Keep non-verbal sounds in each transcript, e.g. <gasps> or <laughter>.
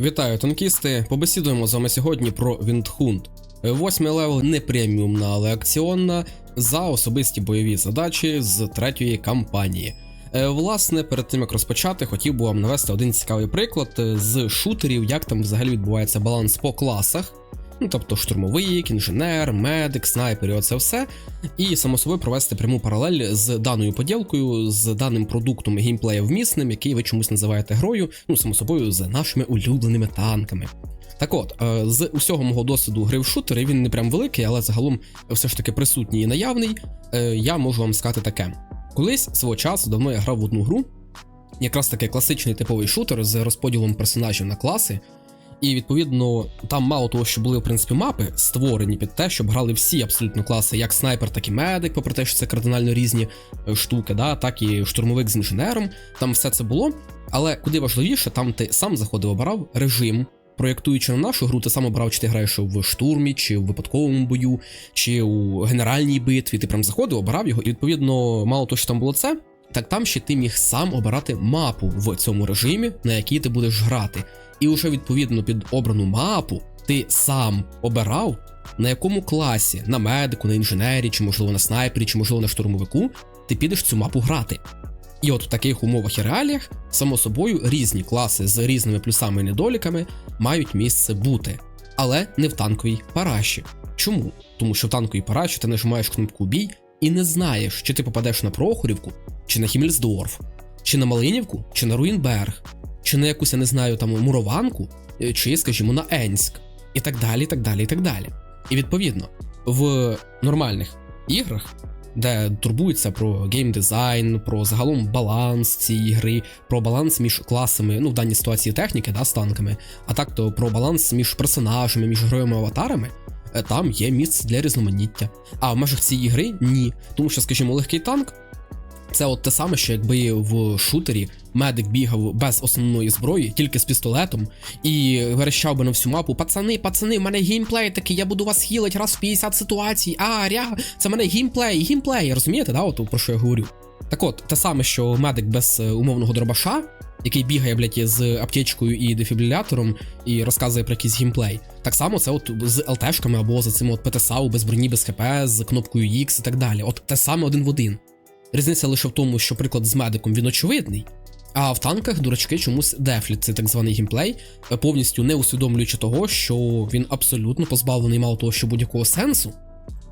Вітаю, танкісти! Побесідуємо з вами сьогодні про Віндхунд. Восьмий левел не преміумна, але акціонна за особисті бойові задачі з третьої кампанії. Е, Власне, перед тим як розпочати, хотів би вам навести один цікавий приклад е, з шутерів, як там взагалі відбувається баланс по класах. Ну, тобто штурмовик, інженер, медик, снайпер і оце все. І само собою провести пряму паралель з даною поділкою, з даним продуктом геймплея вмісним, який ви чомусь називаєте грою, ну, само собою, з нашими улюбленими танками. Так от, е, з усього мого досвіду гри в шутери, він не прям великий, але загалом все ж таки присутній і наявний. е, Я можу вам сказати таке: колись свого часу давно я грав в одну гру, якраз таки класичний типовий шутер з розподілом персонажів на класи. І відповідно там мало того, що були в принципі мапи створені під те, щоб грали всі абсолютно класи, як снайпер, так і медик, попри те, що це кардинально різні е, штуки, да, так і штурмовик з інженером. Там все це було. Але куди важливіше, там ти сам заходив, обирав режим. Проєктуючи на нашу гру, ти сам обрав, чи ти граєш в штурмі, чи в випадковому бою, чи у генеральній битві. Ти прям заходив, обирав його, і відповідно, мало того, що там було це, так там ще ти міг сам обирати мапу в цьому режимі, на якій ти будеш грати. І вже відповідно під обрану мапу ти сам обирав, на якому класі, на медику, на інженері, чи можливо на снайпері, чи можливо на штурмовику, ти підеш цю мапу грати. І от в таких умовах і реаліях, само собою, різні класи з різними плюсами і недоліками мають місце бути, але не в танковій параші. Чому? Тому що в танковій параші ти нажимаєш кнопку бій і не знаєш, чи ти попадеш на Прохорівку, чи на Хімельсдорф, чи на Малинівку, чи на Руїнберг, чи на якусь, я не знаю, там мурованку, е, чи, скажімо, на Енськ, і так далі, і так далі, і так далі. І відповідно, в нормальних іграх, де турбуються про геймдизайн, про загалом баланс цієї гри, про баланс між класами, ну в даній ситуації техніки, да, з танками, а так то про баланс між персонажами, між героями аватарами. е, Там є місце для різноманіття. А в межах цієї гри ні. Тому що, скажімо, легкий танк це от те саме, що якби в шутері медик бігав без основної зброї, тільки з пістолетом, і верещав би на всю мапу: пацани, пацани, в мене геймплей такий, я буду вас хілить раз в 50 ситуацій. А, ря, це в мене геймплей, геймплей. Розумієте, да, от про що я говорю? Так от, те саме, що медик без е, умовного дробаша, який бігає, блядь, з аптечкою і дефібрилятором і розказує про якийсь геймплей. Так само це от з ЛТшками або за цим от ПТСАУ без броні, без ХП, з кнопкою X і так далі. От те саме один в один. Різниця лише в тому, що приклад з медиком він очевидний. А в танках дурачки чомусь дефлять цей так званий геймплей, е, повністю не усвідомлюючи того, що він абсолютно позбавлений мало того, що будь-якого сенсу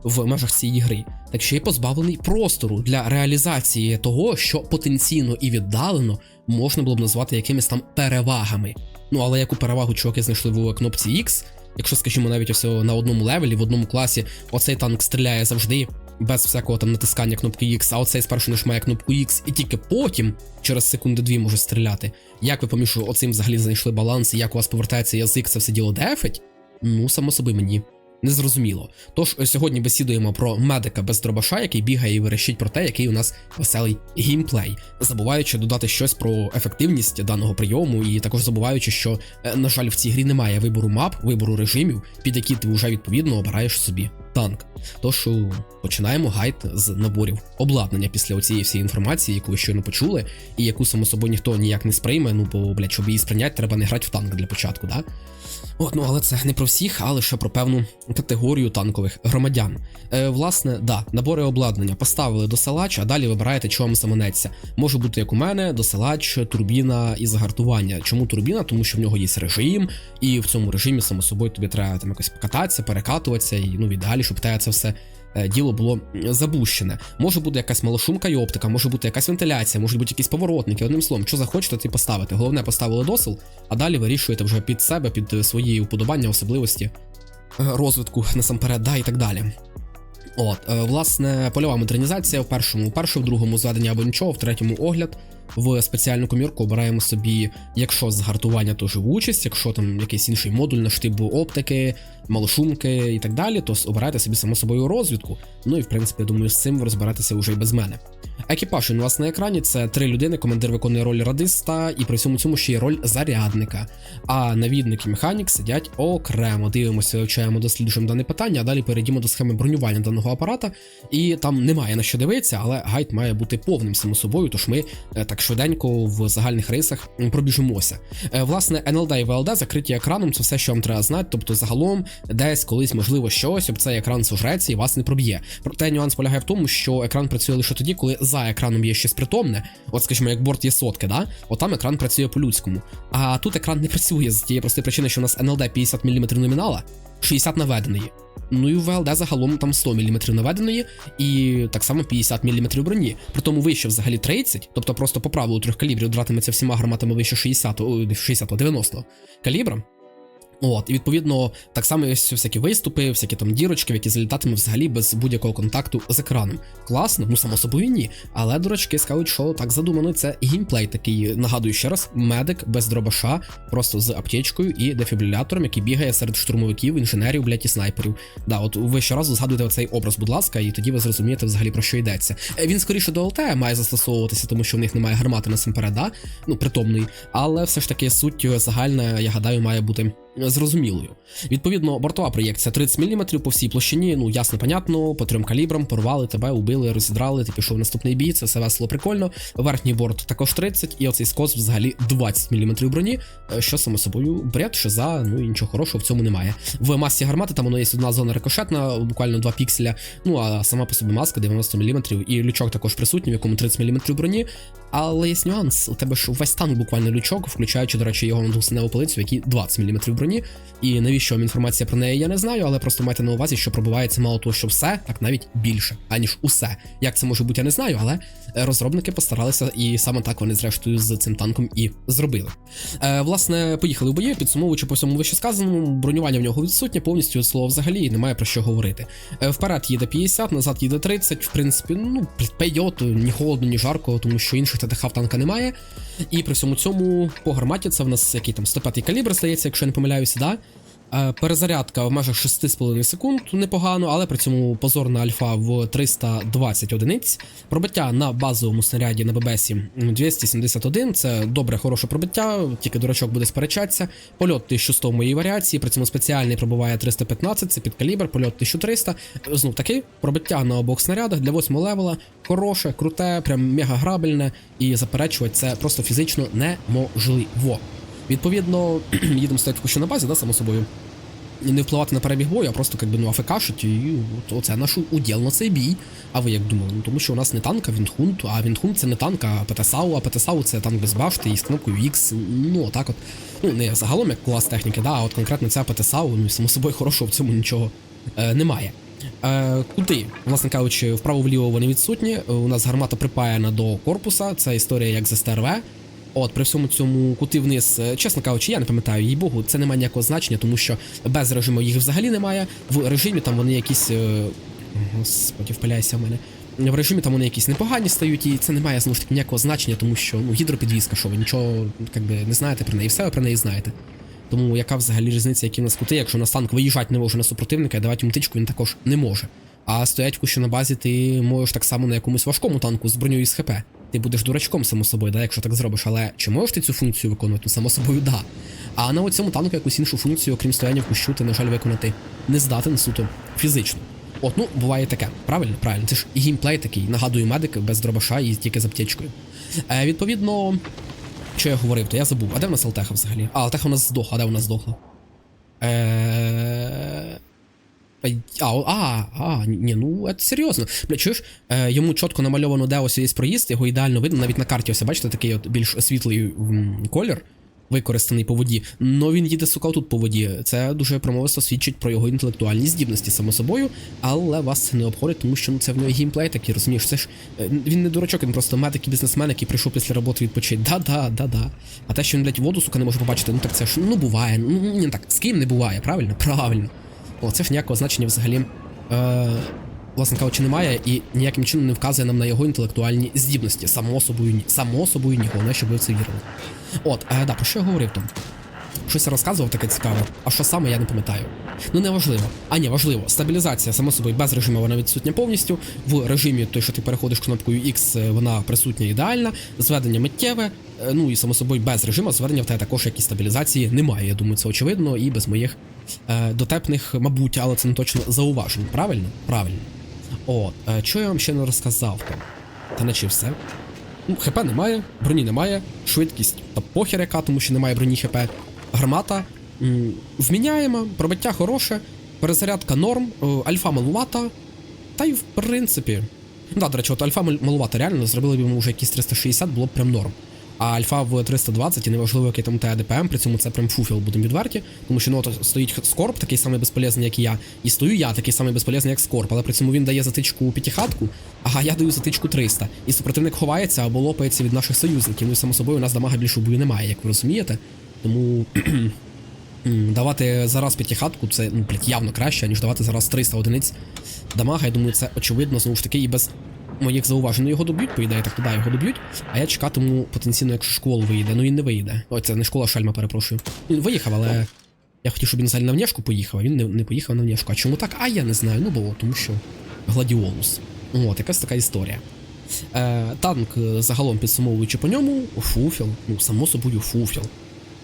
в межах цієї гри, так ще й позбавлений простору для реалізації того, що потенційно і віддалено можна було б назвати якимись там перевагами. Ну але яку перевагу чуваки знайшли в кнопці X, якщо, скажімо, навіть ось на одному левелі, в одному класі, оцей танк стріляє завжди без всякого там натискання кнопки X, а оцей спершу нажимає кнопку X, і тільки потім, через секунди дві, може стріляти. Як ви поміж оцим взагалі знайшли баланс, і як у вас повертається язик, це все діло дефить? Ну, само собі мені. Незрозуміло. Тож сьогодні бесідуємо про медика без дробаша, який бігає і верещить про те, який у нас веселий геймплей, забуваючи додати щось про ефективність даного прийому, і також забуваючи, що, е, на жаль, в цій грі немає вибору мап, вибору режимів, під які ти вже відповідно обираєш собі танк. Тож е, починаємо гайд з наборів обладнання після цієї всієї інформації, яку ви щойно почули, і яку само собою ніхто ніяк не сприйме. Ну бо блядь, щоб її сприйняти, треба не грати в танк для початку, да? От, ну але це не про всіх, а лише про певну категорію танкових громадян. Е, власне, да, набори обладнання поставили до селач, а далі вибираєте, що вам заманеться. Може бути як у мене, досилач, турбіна і загартування. Чому турбіна? Тому що в нього є режим, і в цьому режимі, само собою, тобі треба там якось покататися, перекатуватися, і ну віддалі, щоб те це все. Е, Діло було забущене. Може бути якась малошумка і оптика, може бути якась вентиляція, можуть бути якісь поворотники. Одним словом, що захочете, ти поставити. Головне, поставили досил, а далі вирішуєте вже під себе, під е, свої уподобання, особливості е, розвитку насамперед, да і так далі. От, власне, польова модернізація в першому, в першому, в другому зведення або нічого, в третьому огляд. В спеціальну комірку обираємо собі, якщо згартування, то живучість, якщо там якийсь інший модуль на штибу оптики, малошумки і так далі, то обирайте собі само собою розвідку. Ну і в принципі, я думаю, з цим ви розберетеся вже і без мене. Екіпаж у вас на екрані це три людини, командир виконує роль радиста, і при всьому цьому ще є роль зарядника. А навідник і механік сидять окремо. Дивимося, вивчаємо, досліджуємо дане питання, а далі перейдемо до схеми бронювання даного апарата. І там немає на що дивитися, але гайд має бути повним само собою, тож ми, е, так так швиденько в загальних рисах пробіжимося. Е, Власне, NLD і VLD закриті екраном, це все, що вам треба знати. Тобто, загалом, десь колись можливо щось об цей екран сужреться і вас не проб'є. Проте нюанс полягає в тому, що екран працює лише тоді, коли за екраном є щось притомне. От, скажімо, як борт є сотки, да? От там екран працює по-людському. А тут екран не працює з тієї простої причини, що у нас NLD 50 мм номінала, 60 наведеної. Ну і в ВЛД загалом там 100 мм наведеної, і так само 50 мм броні. При тому вище взагалі 30, тобто просто по правилу трьох калібрів дратиметься всіма гарматами вище 60, 60 90 калібра. От, і відповідно, так само є всякі виступи, всякі там дірочки, в які залітатиме взагалі без будь-якого контакту з екраном. Класно, ну само собою ні. Але дурачки скажуть, що так задумано, це геймплей такий. Нагадую ще раз, медик без дробаша, просто з аптечкою і дефібрилятором, який бігає серед штурмовиків, інженерів, блядь, і снайперів. Да, от ви щоразу згадуєте оцей образ, будь ласка, і тоді ви зрозумієте взагалі про що йдеться. Е, Він скоріше до ЛТ має застосовуватися, тому що в них немає гармати насамперед, да? ну притомної, але все ж таки суть загальна, я гадаю, має бути зрозумілою. Відповідно, бортова проєкція 30 мм по всій площині, ну ясно, понятно, по трьом калібрам, порвали тебе, убили, розідрали, ти пішов наступний бій, це все весело прикольно. Верхній борт також 30, і оцей скос взагалі 20 мм броні, е, що само собою бред, шиза, ну і нічого хорошого в цьому немає. В масі гармати там воно є одна зона рикошетна, буквально 2 пікселя, ну а сама по собі маска 90 мм, і лючок також присутній, в якому 30 мм броні. Але є нюанс, у тебе ж весь танк буквально лючок, включаючи, до речі, його двосневу полицю, в якій 20 мм броні. І навіщо вам інформація про неї, я не знаю, але просто майте на увазі, що пробивається мало того, що все, так навіть більше, аніж усе. Як це може бути, я не знаю, але е, розробники постаралися, і саме так вони, зрештою, з цим танком і зробили. Е, власне, поїхали в бої, підсумовуючи по всьому вище сказаному, бронювання в нього відсутнє, повністю від слова взагалі і немає про що говорити. Е, вперед їде 50, назад їде 30, в принципі, ну, пейот, ні холодно, ні жарко, тому що інших ТТХ в танка немає. І при всьому цьому по гарматі це в нас який там 105 калібр, здається, якщо я не помиляюся, да? Е, Перезарядка в межах 6,5 секунд непогано, але при цьому позорна альфа в 320 одиниць. Пробиття на базовому снаряді на ББСі 271. Це добре, хороше пробиття, тільки дурачок буде сперечатися. Польот 1100 в моїй варіації, при цьому спеціальний пробиває 315, це під калібр, польот 1300. Знов таки, пробиття на обох снарядах для 8 левела. Хороше, круте, прям мега грабельне, і заперечувати це просто фізично неможливо. Відповідно, <clears throat> їдемо стоять що на базі, да, само собою. І не впливати на перебіг бою, а просто як би, ну, афекашить, і от, оце наш уділ на цей бій. А ви як думали? Ну тому що у нас не танк, а Віндхунт, а Віндхунт це не танк, а ПТСАУ, а ПТСАУ це танк без башти і з кнопкою X. Ну, отак от. Ну, не загалом як клас техніки, да, а от конкретно ця ПТСАУ, ну, само собою хорошого в цьому нічого е, немає. Е, куди, власне кажучи, вправо-вліво вони відсутні. У нас гармата припаяна до корпуса, це історія як з СТРВ. От, при всьому цьому кути вниз, е, чесно кажучи, я не пам'ятаю, їй богу, це не має ніякого значення, тому що без режиму їх взагалі немає. В режимі там вони якісь. е, Господи, впиляйся в мене. В режимі там вони якісь непогані стають, і це не має знову ж таки ніякого значення, тому що ну, гідропідвізка, що ви нічого як би, не знаєте про неї, все ви про неї знаєте. Тому яка взагалі різниця, які в нас кути, якщо у нас танк виїжджати не може на супротивника, і давати йому тичку він також не може. А стоять кущу на базі ти можеш так само на якомусь важкому танку з броньою з ХП. Ти будеш дурачком, само собою, да, якщо так зробиш, але чи можеш ти цю функцію виконувати? Ну, само собою, да. А на цьому танку якусь іншу функцію, окрім стояння в кущу, ти, на жаль, виконати не здатен суто фізично. От, ну, буває таке. Правильно? Правильно. Це ж і геймплей такий, нагадую, медик без дробаша і тільки з аптечкою. Е, відповідно, що я говорив, то я забув. А де в нас Алтеха взагалі? А, Алтеха у нас здохла, а де вона здохла? Е... А, а, а, ні, ну це серйозно. Бля, чуєш, е, йому чітко намальовано, де ось є проїзд, його ідеально видно, навіть на карті ось, бачите, такий от більш світлий м, колір, використаний по воді. Но він їде, сука, тут по воді. Це дуже промовисто свідчить про його інтелектуальні здібності, само собою, але вас це не обходить, тому що ну, це в нього геймплей такий, розумієш, це ж е, він не дурачок, він просто медик і бізнесмен, який прийшов після роботи відпочити. Да-да, да-да. А те, що він, блядь, воду, сука, не може побачити, ну так це ж ну буває. Ну ні, так, з ким не буває, правильно? Правильно. Це ж ніякого значення взагалі, е, власне кажучи, немає і ніяким чином не вказує нам на його інтелектуальні здібності. Само собою. Само собою ні, головне, щоб ви це вірили. От, е, да, про що я говорив там? Щось розказував таке цікаве, а що саме я не пам'ятаю. Ну не важливо. А ні, важливо. Стабілізація, само собою, без режиму вона відсутня повністю. В режимі, той, що ти переходиш кнопкою X, е, вона присутня ідеальна. Зведення миттєве. е, Ну і само собою без режиму зведення в тебе також як і стабілізації немає. Я думаю, це очевидно, і без моїх дотепних, мабуть, але це не точно зауважень. Правильно? Правильно. От, е, що я вам ще не розказав там? Та наче все. Ну, ХП немає, броні немає, швидкість та похер яка, тому що немає броні ХП. Гармата вміняємо, пробиття хороше, перезарядка норм, е, альфа малувата. Та й в принципі. Ну, да, до речі, от альфа мал- малувата реально, зробили б йому вже якісь 360, було б прям норм. А альфа в 320, і неважливо, який там те ДПМ, при цьому це прям фуфіл, будемо відверті. Тому що ну, от стоїть Скорп, такий самий безполезний, як і я, і стою я такий самий безполезний, як Скорп, але при цьому він дає затичку п'ятихатку, а я даю затичку 300. І супротивник ховається або лопається від наших союзників. Ну і само собою у нас дамага більше бою немає, як ви розумієте. Тому давати зараз п'ятихатку це ну, блядь, явно краще, ніж давати зараз 300 одиниць дамага. Я думаю, це очевидно, знову ж таки, і без моїх зауважень. Ну його доб'ють, по ідеї, так туди його доб'ють. А я чекатиму потенційно, якщо школу вийде. Ну він не вийде. Ой, це не школа шальма, перепрошую. Він виїхав, але. Я хотів, щоб він взагалі на внешку поїхав, а він не, не поїхав на внешку. А чому так? А я не знаю. Ну було, тому що гладіолус. От, якась така історія. Е, танк, е, загалом підсумовуючи по ньому, фуфіл. Ну, само собою, фуфіл.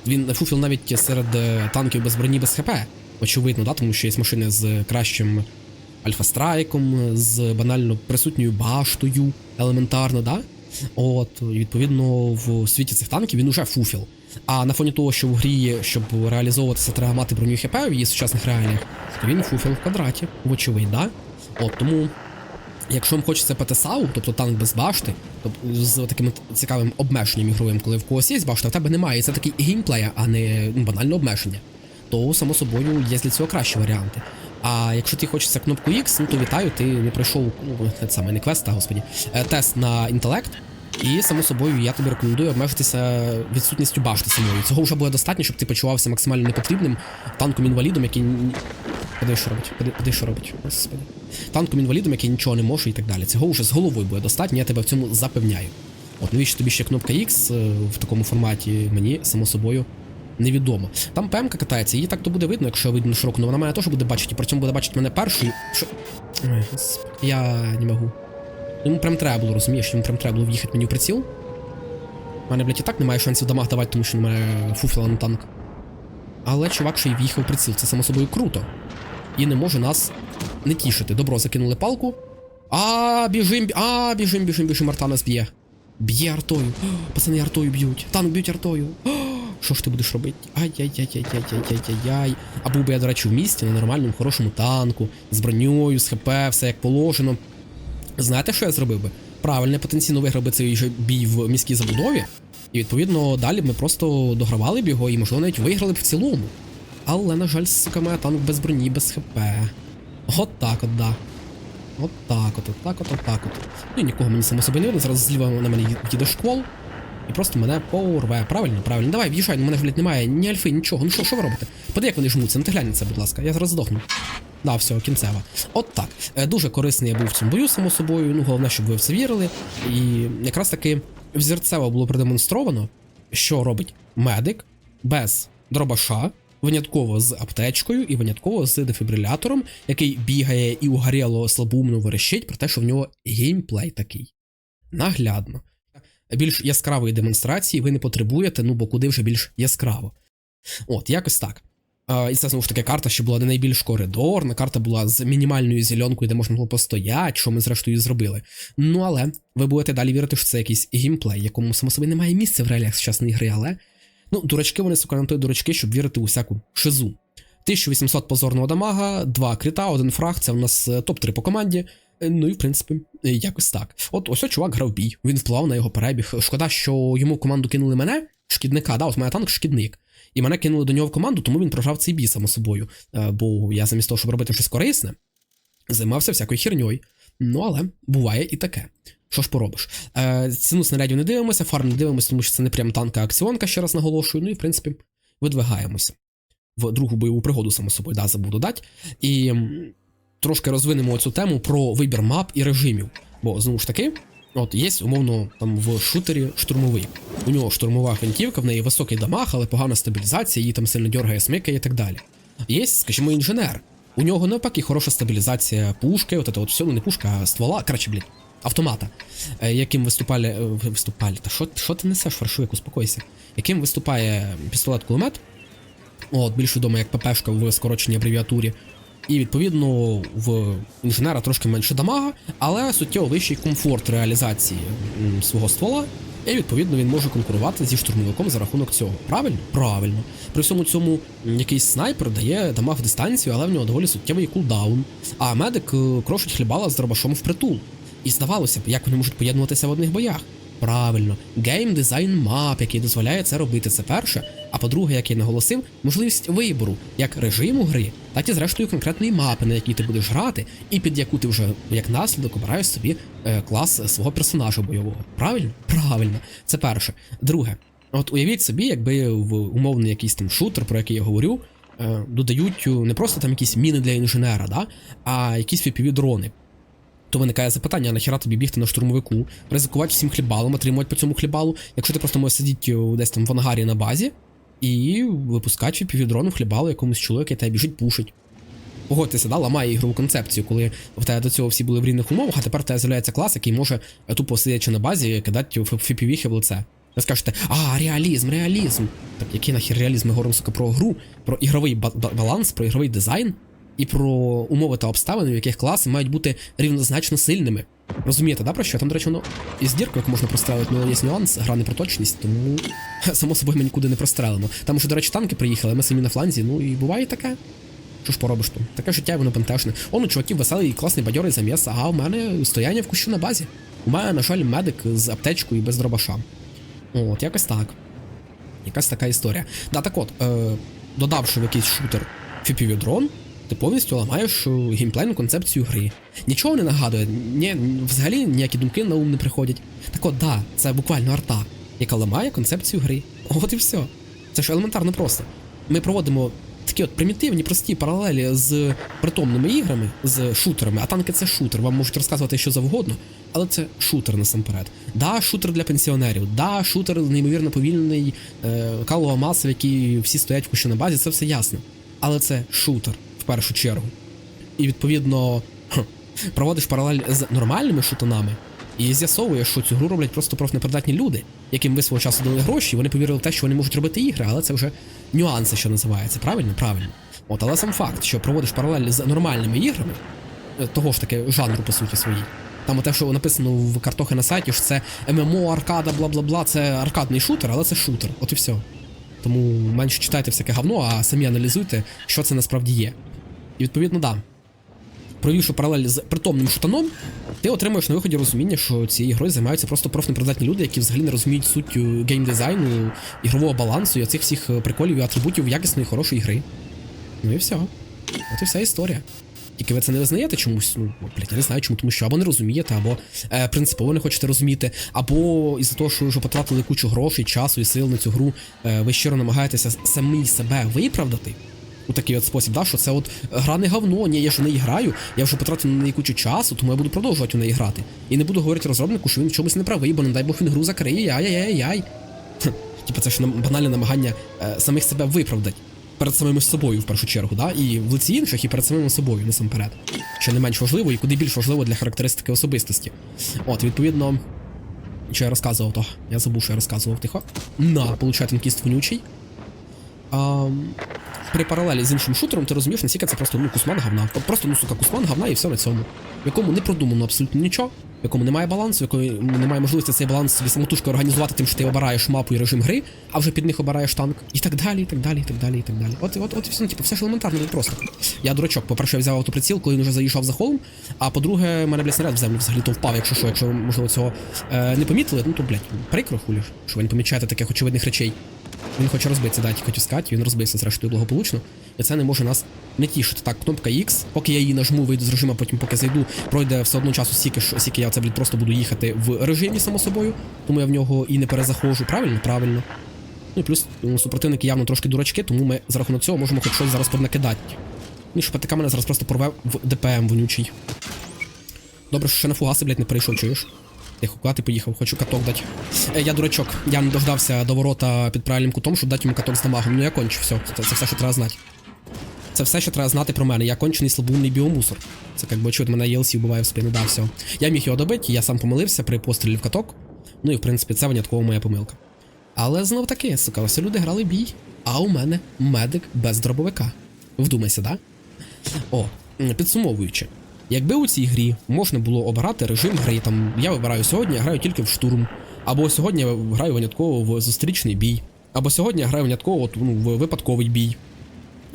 Він фуфіл навіть серед е, танків без броні без ХП. Очевидно, да, тому що є машини з кращим альфа-страйком, з банально присутньою баштою, елементарно, да? От, відповідно, в світі цих танків він уже фуфіл. А на фоні того, що в грі, щоб реалізовуватися, треба мати броню ХП в її сучасних реаліях, то він фуфіл в квадраті, вочевидь, да? От тому. Якщо вам хочеться ПТСАУ, тобто танк без башти, тобто з таким цікавим обмеженням ігровим, коли в когось є башта, в тебе немає, це такий геймплей, а не ну, банальне обмеження, то само собою є для цього кращі варіанти. А якщо ти хочеться кнопку X, ну то вітаю, ти не пройшов ну, це саме не квест, а господі, е, тест на інтелект. І само собою я тобі рекомендую обмежитися відсутністю башти самої. Цього вже буде достатньо, щоб ти почувався максимально непотрібним танком інвалідом, який. Поди, що робить? Поди, що робить? Господи. Танком інвалідом, який нічого не може і так далі. Цього вже з головою буде достатньо, я тебе в цьому запевняю. От навіщо тобі ще кнопка X е, в такому форматі, мені само собою невідомо. Там ПМК катається, її так то буде видно, якщо я вийду на широку, але вона мене теж буде бачити, і при цьому буде бачити мене першою. Що. Я не можу. Йому прям треба було, розумієш, йому прям треба було в'їхати мені в приціл. У мене, блядь, і так немає шансів дамаг давати, тому що немає фуфела на танк. Але чувак ще й в'їхав приціл, це само собою круто. І не може нас не тішити. Добро, закинули палку. А, біжим, бі- а, біжим, біжим, біжим, арта нас б'є. Б'є артою. <gasps> Пацани артою б'ють. Танк б'ють артою. <gasps> Що ж ти будеш робити? Ай-яй-яй-яй-яй-яй-яй-яй-яй. А був би я, до речі, в місті на нормальному, хорошому танку, з броньою, з ХП, все як положено. Знаєте, що я зробив би? Правильно, потенційно виграв би цей бій в міській забудові. І відповідно далі б ми просто догравали б його і, можливо, навіть виграли б в цілому. Але, на жаль, сука, моя танк без броні, без ХП. От так от, да. От так от, от так от, от так от. Ну і нікого мені само собі не видно. Зараз зліва на мене їде шквол. І просто мене порве. Правильно, правильно. Давай, в'їжджай, ну мене ж, блядь, немає ні альфи, нічого. Ну що, що ви робите? Поди, як вони жмуться, ну ти глянь це, будь ласка, я зараз здохну. Да, все, кінцева. От так. Е, Дуже корисний я був в цьому бою, само собою. Ну, головне, щоб ви в це вірили. І якраз таки взірцево було продемонстровано, що робить медик без дробаша, винятково з аптечкою і винятково з дефібрилятором, який бігає і угоріло слабоумно верещить про те, що в нього геймплей такий. Наглядно. Більш яскравої демонстрації ви не потребуєте, ну бо куди вже більш яскраво. От, якось так. І це знову ж таки карта, що була не найбільш коридорна, карта була з мінімальною зеленкою, де можна було постояти, що ми зрештою зробили. Ну але ви будете далі вірити, що це якийсь геймплей, якому само собі немає місця в реаліях сучасної гри, але. Ну, дурачки вони сука на той дурачки, щоб вірити у всяку шизу. 1800 позорного дамага, 2 кріта, 1 фраг, це у нас е, топ-3 по команді. Е, Ну і в принципі, е, якось так. От ось чувак грав бій, він впливав на його перебіг. Шкода, що йому команду кинули мене, шкідника, да, от мене танк шкідник. І мене кинули до нього в команду, тому він програв цей бій само собою. Е, Бо я замість того, щоб робити щось корисне, займався всякою херньою. Ну але буває і таке. Що ж поробиш? Ціну снарядів не дивимося, фарм не дивимося, тому що це не прям танка, акціонка, ще раз наголошую. Ну і в принципі видвигаємося в другу бойову пригоду, само собою, да, забуду дати. І трошки розвинемо цю тему про вибір мап і режимів. Бо знову ж таки, от є умовно там в шутері штурмовий. У нього штурмова гвинтівка, в неї високий дамаг, але погана стабілізація, її там сильно дергає, смикає і так далі. Є, скажімо, інженер. У нього навпаки хороша стабілізація пушки, от це от все, не пушка, а ствола, коротше, блін, автомата, е, яким виступали, е, виступали, та що, що ти несеш, фаршовик, успокойся, яким виступає пістолет-кулемет, от, більш відомо як ППшка в скороченій абревіатурі. І відповідно в інженера трошки менше дамага, але суттєво вищий комфорт реалізації свого ствола. І відповідно він може конкурувати зі штурмовиком за рахунок цього. Правильно? Правильно. При всьому цьому якийсь снайпер дає дамаг в дистанцію, але в нього доволі суттєвий кулдаун. А медик е, крошить хлібала з дробашом впритул. І здавалося б, як вони можуть поєднуватися в одних боях. Правильно, гейм дизайн мап, який дозволяє це робити, це перше. А по-друге, як я наголосив, можливість вибору як режиму гри, так і зрештою конкретної мапи, на якій ти будеш грати, і під яку ти вже як наслідок обираєш собі е, клас свого персонажа бойового. Правильно? Правильно, це перше. Друге, от уявіть собі, якби в умовний якийсь там шутер, про який я говорю, е, додають е, не просто там якісь міни для інженера, да, а якісь fpv дрони то виникає запитання, а нахіра тобі бігти на штурмовику, ризикувати всім хлібалом, отримувати по цьому хлібалу, якщо ти просто можеш сидіти десь там в ангарі на базі і випускати півдрону хлібалу якомусь чоловіку, який тебе біжить пушить. Погодьтеся, да, ламає ігрову концепцію, коли в тебе до цього всі були в рівних умовах, а тепер в тебе з'являється клас, який може е, тупо сидячи на базі кидати фіпівіхи в лице. Ви скажете, а, реалізм, реалізм. Так який нахер реалізм? Ми говоримо сука, про гру, про ігровий ба- ба- баланс, про ігровий дизайн і про умови та обставини, в яких класи мають бути рівнозначно сильними. Розумієте, да, про що? Там, до речі, воно із діркою, можна прострелити, але є нюанс, гра не про точність, тому <laughs> само собою ми нікуди не прострелимо. Там уже, до речі, танки приїхали, ми самі на фланзі, ну і буває таке. Що ж поробиш тут? Таке життя воно пентешне. Он у чуваків веселий класний бадьорий заміс, а у мене стояння в кущу на базі. У мене, на жаль, медик з аптечкою і без дробаша. От, якось так. Якась така історія. Да, так от, е, додавши в якийсь шутер FPV дрон, ти повністю ламаєш е, геймплейну концепцію гри. Нічого не нагадує, ні, взагалі ніякі думки на ум не приходять. Так от, да, це буквально арта, яка ламає концепцію гри. От і все. Це ж елементарно просто. Ми проводимо такі от примітивні, прості паралелі з притомними іграми, з шутерами, а танки це шутер, вам можуть розказувати що завгодно, але це шутер насамперед. Да, шутер для пенсіонерів, да, шутер неймовірно повільний, е, калова маса, в якій всі стоять в кущі на базі, це все ясно. Але це шутер першу чергу. І відповідно проводиш паралель з нормальними шутанами і з'ясовуєш, що цю гру роблять просто профнепридатні люди, яким ви свого часу дали гроші, і вони повірили в те, що вони можуть робити ігри, але це вже нюанси, що називається. Правильно? Правильно. От, але сам факт, що проводиш паралель з нормальними іграми, е, того ж таки жанру, по суті, своїй. Там те, що написано в картохи на сайті, що це ММО, аркада, бла бла бла, це аркадний шутер, але це шутер. От і все. Тому менше читайте всяке говно, а самі аналізуйте, що це насправді є. І відповідно, да. Провівши паралель з притомним шутаном, ти отримуєш на виході розуміння, що цією грою займаються просто профнепридатні люди, які взагалі не розуміють суть е, геймдизайну, ігрового балансу і оцих всіх е, приколів і атрибутів якісної хорошої гри. Ну і все. От і вся історія. Тільки ви це не визнаєте чомусь, ну, блядь, я не знаю чому, тому що або не розумієте, або е, принципово не хочете розуміти, або із-за того, що вже потратили кучу грошей, часу і сил на цю гру, е, ви щиро намагаєтеся самі себе виправдати у такий от спосіб, да, що це от гра не говно, ні, я ж в неї граю, я вже потратив на неї кучу часу, тому я буду продовжувати у неї грати. І не буду говорити розробнику, що він в чомусь не правий, бо не дай Бог він гру закриє, яй-яй-яй-яй. Типа це ж банальне намагання е, самих себе виправдати перед самими собою в першу чергу, да? і в лиці інших, і перед самими собою насамперед. Що не менш важливо і куди більш важливо для характеристики особистості. От, відповідно, що я розказував, то я забув, що я розказував тихо. На, получає танкіст вонючий. А, при паралелі з іншим шутером ти розумієш, наскільки це просто ну, кусман говна. Просто ну сука, кусман говна і все на цьому. В якому не продумано абсолютно нічого, в якому немає балансу, в якому немає можливості цей баланс самотужки організувати тим, що ти обираєш мапу і режим гри, а вже під них обираєш танк. І так далі, і так далі, і так далі, і так далі. От, от, от і все, ну, типу, все ж елементарно дуже просто. Я дурачок, по-перше, я взяв автоприціл, коли він вже заїжджав за холм, а по-друге, мене, блядь, снаряд в землю взагалі то впав, якщо що, якщо можливо, цього е, не помітили, ну то, блядь, прикро хулі, що ви не помічаєте таких очевидних речей. Він хоче розбитися, да, тільки хотів він розбився зрештою благополучно. І це не може нас не тішити. Так, кнопка X, поки я її нажму, вийду з режиму, потім поки зайду, пройде все одно часу стільки, що- стільки я це блін, просто буду їхати в режимі, само собою, тому я в нього і не перезаходжу. Правильно? Правильно. Ну і плюс ну, супротивники явно трошки дурачки, тому ми за рахунок цього можемо хоч щось зараз поднакидати. Ну, що ПТК мене зараз просто порве в ДПМ вонючий. Добре, що ще на фугаси, блядь, не перейшов, чуєш? Тихо, куди ти поїхав, хочу каток дати. Е, я дурачок, я не дождався до ворота під правильним кутом, щоб дати йому каток з дамагом. Ну я кончу, все. Це, це все, що треба знати. Це все, що треба знати про мене. Я кончений слабоумний біомусор. Це як би очевидно, мене ELC вбиває в спину, да, все. Я міг його добити, я сам помилився при пострілі в каток. Ну і в принципі це винятково моя помилка. Але знов таки, сука, ось люди грали бій, а у мене медик без дробовика. Вдумайся, да? О, підсумовуючи. Якби у цій грі можна було обирати режим гри, там я вибираю сьогодні, я граю тільки в штурм, або сьогодні я граю винятково в зустрічний бій, або сьогодні я граю винятково ну, в випадковий бій,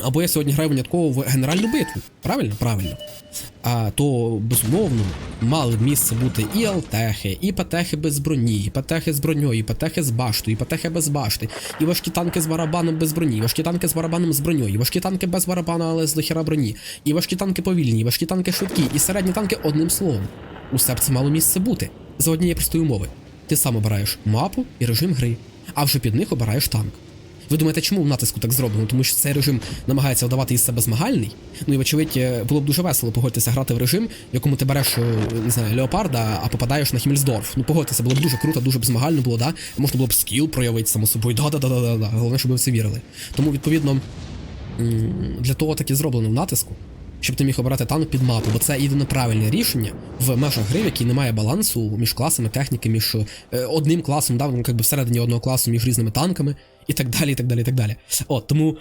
або я сьогодні граю винятково в генеральну битву. Правильно? Правильно. А то, безумовно, мали б місце бути і алтехи, і патехи без броні, і патехи з броньою, і патехи з баштою, і патехи без башти, і важкі танки з барабаном без броні, і важкі танки з барабаном з броньою, і важкі танки без барабана, але з дохіра броні, і важкі танки повільні, і важкі танки швидкі, і середні танки одним словом. Усе б це мало місце бути. За однієї простої умови. Ти сам обираєш мапу і режим гри, а вже під них обираєш танк. Ви думаєте, чому в натиску так зроблено? Тому що цей режим намагається вдавати із себе змагальний. Ну і вочевидь, е, було б дуже весело погодьтеся грати в режим, в якому ти береш е, не знаю, леопарда, а попадаєш на Хімельсдорф. Ну погодьтеся, було б дуже круто, дуже б змагально було, да? Можна було б скіл проявити само собою. Да-да-да-да-да. Головне, щоб ви все вірили. Тому, відповідно, для того так і зроблено в натиску. Щоб ти міг обирати танк під мапу, бо це єдине правильне рішення в межах гри, в якій немає балансу між класами техніки, між е, одним класом, да, ну, якби всередині одного класу між різними танками і так далі. і так далі, і так далі. От тому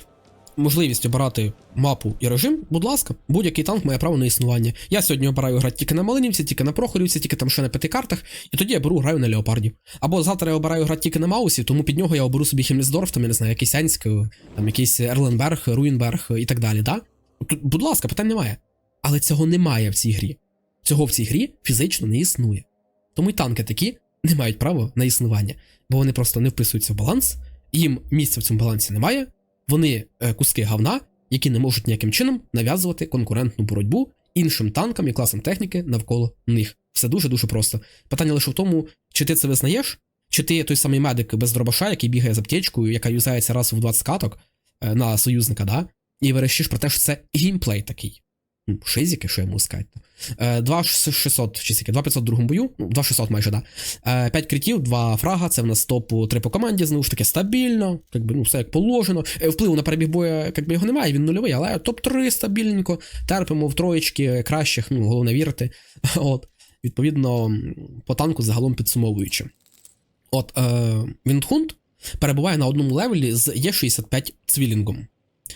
можливість обирати мапу і режим, будь ласка, будь-який танк має право на існування. Я сьогодні обираю грати тільки на Малинівці, тільки на Прохорівці, тільки там ще на п'яти картах, і тоді я беру граю на Леопарді. Або завтра я обираю грати тільки на Маусі, тому під нього я оберу собі Хімлісдорф, там я не знаю, якийсь Янськ, там якийсь Ерленберг, Руїнберг і так далі. Да? Тут, будь ласка, питань немає. Але цього немає в цій грі. Цього в цій грі фізично не існує. Тому й танки такі не мають права на існування, бо вони просто не вписуються в баланс, їм місця в цьому балансі немає. Вони е, куски говна, які не можуть ніяким чином нав'язувати конкурентну боротьбу іншим танкам і класам техніки навколо них. Все дуже дуже просто. Питання лише в тому, чи ти це визнаєш, чи ти той самий медик без дробаша, який бігає з аптечкою, яка юзається раз в 20 каток е, на союзника, да? і вирішиш про те, що це геймплей такий. Ну, Шизіки, що я можу сказати. Е, 2600 чи скільки, 2500 в другому бою, ну, 2600 майже, да. Е, 5 критів, 2 фрага, це в нас топ 3 по команді, знову ж таки, стабільно, якби, ну, все як положено. Е, Впливу на перебіг боя, якби його немає, він нульовий, але топ-3 стабільненько, терпимо в троєчки кращих, ну, головне вірити. <laughs> От, відповідно, по танку загалом підсумовуючи. От, е, Віндхунд перебуває на одному левелі з Є65 цвілінгом.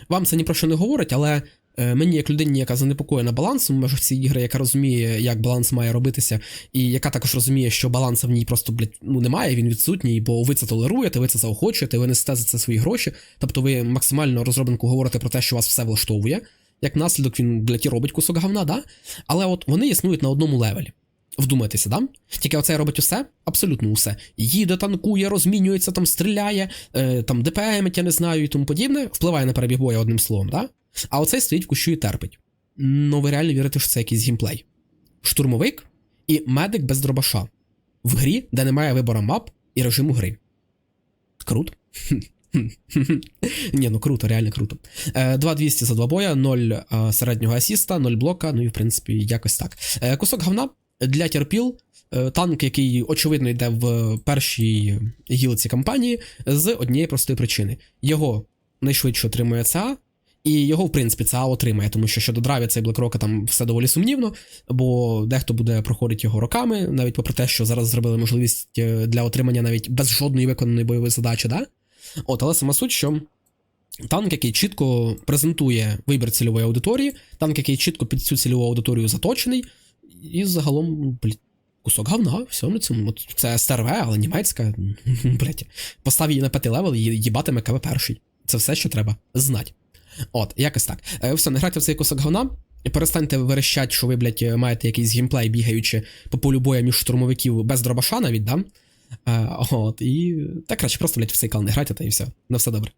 Вам це ні про що не говорить, але мені, як людині, яка занепокоєна балансом в межах цієї ігри, яка розуміє, як баланс має робитися, і яка також розуміє, що балансу в ній просто блядь, ну, немає, він відсутній, бо ви це толеруєте, ви це заохочуєте, ви несете за це свої гроші. Тобто ви максимально розробнику говорите про те, що вас все влаштовує. Як наслідок він, блядь, і робить кусок говна, да? Але от вони існують на одному левелі. Вдумайтеся, да? Тільки оцей робить усе, абсолютно усе. Їде, танкує, розмінюється, там стріляє, е, там ДПМ, я не знаю і тому подібне, впливає на перебіг боя одним словом, да? А оцей стоїть в кущу і терпить. Ну, ви реально вірите, що це якийсь геймплей. Штурмовик і медик без дробаша. В грі, де немає вибору мап і режиму гри. Круто. <laughs> Ні, ну круто, реально круто. Е, 2200 за два боя, 0 е, середнього асіста, 0 блока, ну і в принципі якось так. Е, Кусок говна для терпіл. е, Танк, який очевидно йде в першій гілці кампанії, з однієї простої причини. Його найшвидше отримує ЦА, і його, в принципі, ЦА отримає, тому що щодо драйві цей Блекрока там все доволі сумнівно, бо дехто буде проходити його роками, навіть попри те, що зараз зробили можливість е, для отримання навіть без жодної виконаної бойової задачі, да? От, але сама суть, що танк, який чітко презентує вибір цільової аудиторії, танк, який чітко під цю цільову аудиторію заточений, і загалом, блін, кусок говна, все на цьому. Це СТРВ, але німецька. <laughs> Блять, постав її на п'ятий левел і їбатиме КВ перший. Це все, що треба знати. От, якось так. Е, все, не грайте в цей кусок говна. Перестаньте верещати, що ви, блядь, маєте якийсь геймплей, бігаючи по полю боя між штурмовиків без дробаша навіть, да? Е, от, і так краще просто, блядь, в цей кал не грайте, та і все. На все добре.